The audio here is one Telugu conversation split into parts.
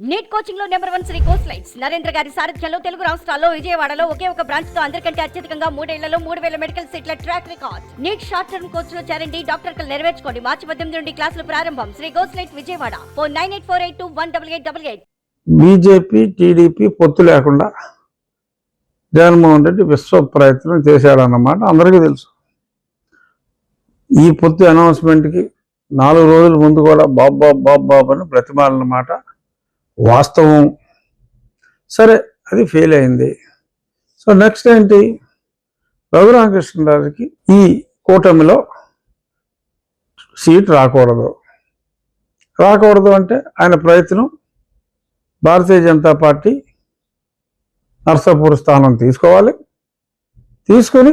Neat కోచింగ్లో number one Sri course lights. Narendra గారి సారథ్యంలో తెలుగు రాష్ట్రాల్లో విజయవాడలో ఒకే ఒక బ్రాంచ్తో అందరికంటే అత్యధికంగా మూడేళ్ళలో మూడు వేల మెడికల్ సీట్ల track record. NEET short term కోర్స్లో చేరండి డాక్టర్ కలు నెరవేర్చుకోండి. మార్చి పద్దెనిమిది నుండి క్లాసులు ప్రారంభం. Sri course light Vijayawada. Four nine eight four eight two one double eight double eight. BJP TDP పొత్తు లేకుండా జగన్మోహన్ రెడ్డి విశ్వ ప్రయత్నం చేశాడన్నమాట అందరికీ తెలుసు. ఈ పొత్తు అనౌన్స్మెంట్కి నాలుగు రోజుల ముందు కూడా బాబ్ బాబ్ బాబ్ బాబ్ అని బ్రతిమాలన్నమాట వాస్తవం. సరే అది ఫెయిల్ అయింది. సో నెక్స్ట్ ఏంటి? రఘురామకృష్ణరాజుకి ఈ కూటమిలో సీట్ రాకూడదు. రాకూడదు అంటే ఆయన ప్రయత్నం భారతీయ జనతా పార్టీ నర్సాపూర్ స్థానం తీసుకోవాలి. తీసుకొని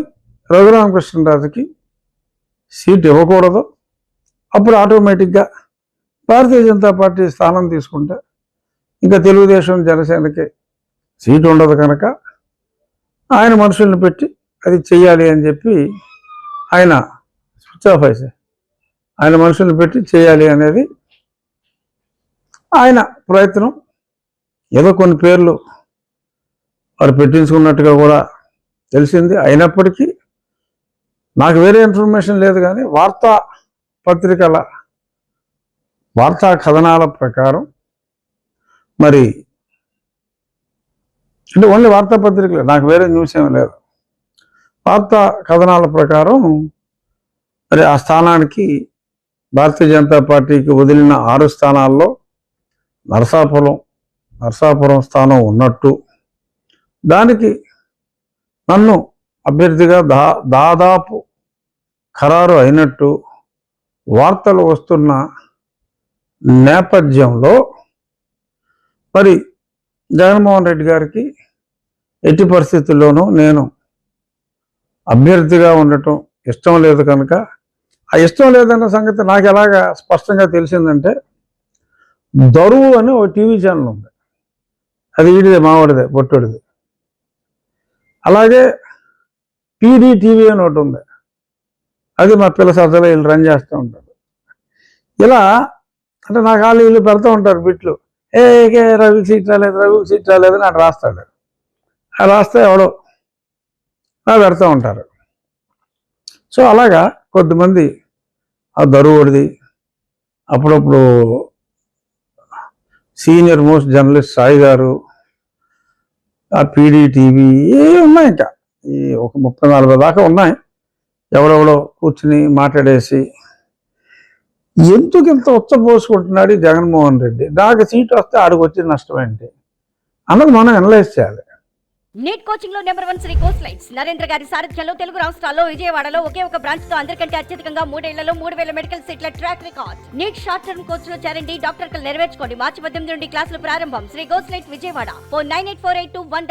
రఘురామకృష్ణరాజుకి సీట్ ఇవ్వకూడదు. అప్పుడు ఆటోమేటిక్గా భారతీయ జనతా పార్టీ స్థానం తీసుకుంటే ఇంకా తెలుగుదేశం జనసేనకి సీటు ఉండదు కనుక ఆయన మనుషుల్ని పెట్టి అది చెయ్యాలి అని చెప్పి ఆయన స్విచ్ ఆఫ్ అయితే ఆయన మనుషుల్ని పెట్టి చేయాలి అనేది ఆయన ప్రయత్నం. ఏదో కొన్ని పేర్లు వారు పెట్టించుకున్నట్టుగా కూడా తెలిసింది. అయినప్పటికీ నాకు వేరే ఇన్ఫర్మేషన్ లేదు కానీ వార్తా పత్రికల వార్తా కథనాల ప్రకారం మరి అంటే ఓన్లీ వార్తాపత్రికలే నాకు వేరే న్యూస్ ఏమీ లేదు. వార్తా కథనాల ప్రకారం మరి ఆ స్థానానికి భారతీయ జనతా పార్టీకి వదిలిన ఆరు స్థానాల్లో నరసాపురం నరసాపురం స్థానం ఉన్నట్టు. దానికి నన్ను అభ్యర్థిగా దా దాదాపు ఖరారు అయినట్టు వార్తలు వస్తున్న నేపథ్యంలో మరి జగన్మోహన్ రెడ్డి గారికి ఎట్టి పరిస్థితుల్లోనూ నేను అభ్యర్థిగా ఉండటం ఇష్టం లేదు కనుక ఆ ఇష్టం లేదన్న సంగతి నాకు ఎలాగా స్పష్టంగా తెలిసిందంటే దరువు అని ఒక టీవీ ఛానల్ ఉంది. అది వీడిదే మావాడిదే బొట్టుడిది. అలాగే పీడీ టీవీ అని ఒకటి ఉంది. అది మా పిల్ల సరదాలో వీళ్ళు రన్ చేస్తూ ఉంటారు. ఇలా అంటే నాకు వాళ్ళు వీళ్ళు పెడుతూ ఉంటారు బిట్లు. ఏ ఏ రవికి సీట్ రాలేదు రవికి సీట్ రాలేదు అని అటు రాస్తాడు. ఆ రాస్తే ఎవడో అలా పెడతా ఉంటారు. సో అలాగా కొద్దిమంది ఆ దరువుడిది అప్పుడప్పుడు సీనియర్ మోస్ట్ జర్నలిస్ట్ సాయి గారు ఆ పీడీ టీవీ ఏ ఉన్నాయి ఇంకా ఈ ఒక ముప్పై నలభై దాకా ఉన్నాయి. ఎవడెవడో కూర్చుని మాట్లాడేసి ఎందుకు ఇంత ఉచ్చపోసుకుంటున్నాడు ఈ జగన్మోహన్ రెడ్డి? నాకు సీట్ వస్తే ఆడికి వచ్చే నష్టం ఏంటి? అన్నది మనం అనలైజ్ చేయాలి. NEET కోచింగ్లో number one Sri course lights Narendra గారి సారథ్యంలో తెలుగు రాష్ట్రాల్లో విజయవాడలో ఒకే ఒక బ్రాంచ్తో అందరికంటే అత్యధికంగా మూడేళ్ళలో మూడు వేల మెడికల్ సీట్ల track record NEET short term కోర్స్లో చేరండి. డాక్టర్ నెరవేర్చుకోండి. మార్చి పద్దెనిమిది నుండి క్లాసులు ప్రారంభం. Sri course light Vijayawada. Four nine eight four eight two one